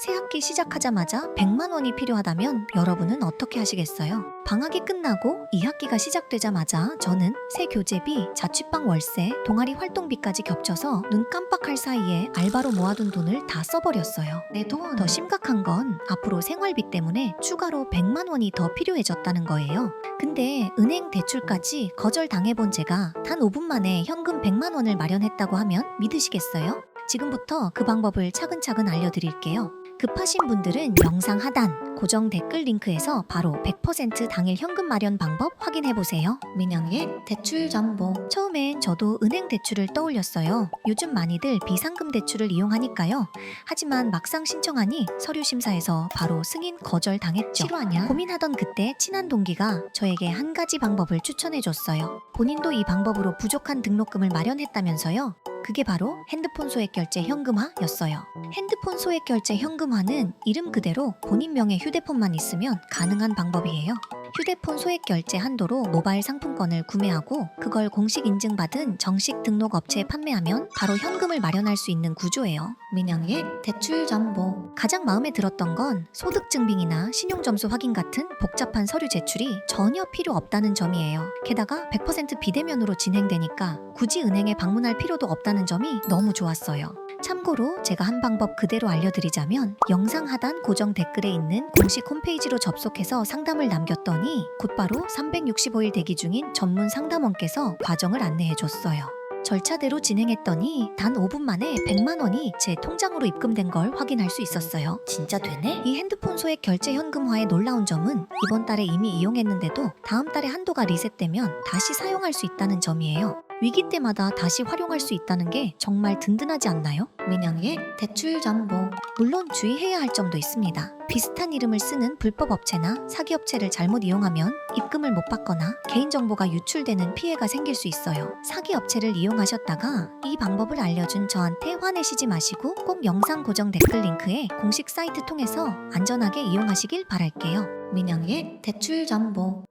새 학기 시작하자마자 100만 원이 필요하다면 여러분은 어떻게 하시겠어요? 방학이 끝나고 2학기가 시작되자마자 저는 새 교재비, 자취방 월세, 동아리 활동비까지 겹쳐서 눈 깜빡할 사이에 알바로 모아둔 돈을 다 써버렸어요. 내 돈. 더 심각한 건 앞으로 생활비 때문에 추가로 100만 원이 더 필요해졌다는 거예요. 근데 은행 대출까지 거절당해본 제가 단 5분 만에 현금 100만 원을 마련했다고 하면 믿으시겠어요? 지금부터 그 방법을 차근차근 알려드릴게요. 급하신 분들은 영상 하단 고정 댓글 링크에서 바로 100% 당일 현금 마련 방법 확인해보세요. 민영의 대출 정보. 처음엔 저도 은행 대출을 떠올렸어요. 요즘 많이들 비상금 대출을 이용하니까요. 하지만 막상 신청하니 서류 심사에서 바로 승인 거절 당했죠. 실화냐? 고민하던 그때 친한 동기가 저에게 한 가지 방법을 추천해줬어요. 본인도 이 방법으로 부족한 등록금을 마련했다면서요. 그게 바로 핸드폰 소액 결제 현금화였어요. 핸드폰 소액 결제 현금화는 이름 그대로 본인 명의 휴대폰만 있으면 가능한 방법이에요. 휴대폰 소액 결제 한도로 모바일 상품권을 구매하고 그걸 공식 인증받은 정식 등록 업체에 판매하면 바로 현금을 마련할 수 있는 구조예요. 민영의 대출 정보. 가장 마음에 들었던 건 소득 증빙이나 신용 점수 확인 같은 복잡한 서류 제출이 전혀 필요 없다는 점이에요. 게다가 100% 비대면으로 진행되니까 굳이 은행에 방문할 필요도 없다는 점이 너무 좋았어요. 참고로 제가 한 방법 그대로 알려드리자면 영상 하단 고정 댓글에 있는 공식 홈페이지로 접속해서 상담을 남겼더니 곧바로 365일 대기 중인 전문 상담원께서 과정을 안내해 줬어요. 절차대로 진행했더니 단 5분 만에 100만 원이 제 통장으로 입금된 걸 확인할 수 있었어요. 진짜 되네? 이 핸드폰 소액 결제 현금화의 놀라운 점은 이번 달에 이미 이용했는데도 다음 달에 한도가 리셋되면 다시 사용할 수 있다는 점이에요. 위기 때마다 다시 활용할 수 있다는 게 정말 든든하지 않나요? 민영의 대출 정보. 물론 주의해야 할 점도 있습니다. 비슷한 이름을 쓰는 불법 업체나 사기 업체를 잘못 이용하면 입금을 못 받거나 개인정보가 유출되는 피해가 생길 수 있어요. 사기 업체를 이용하셨다가 이 방법을 알려준 저한테 화내시지 마시고 꼭 영상 고정 댓글 링크에 공식 사이트 통해서 안전하게 이용하시길 바랄게요. 민영의 대출 정보.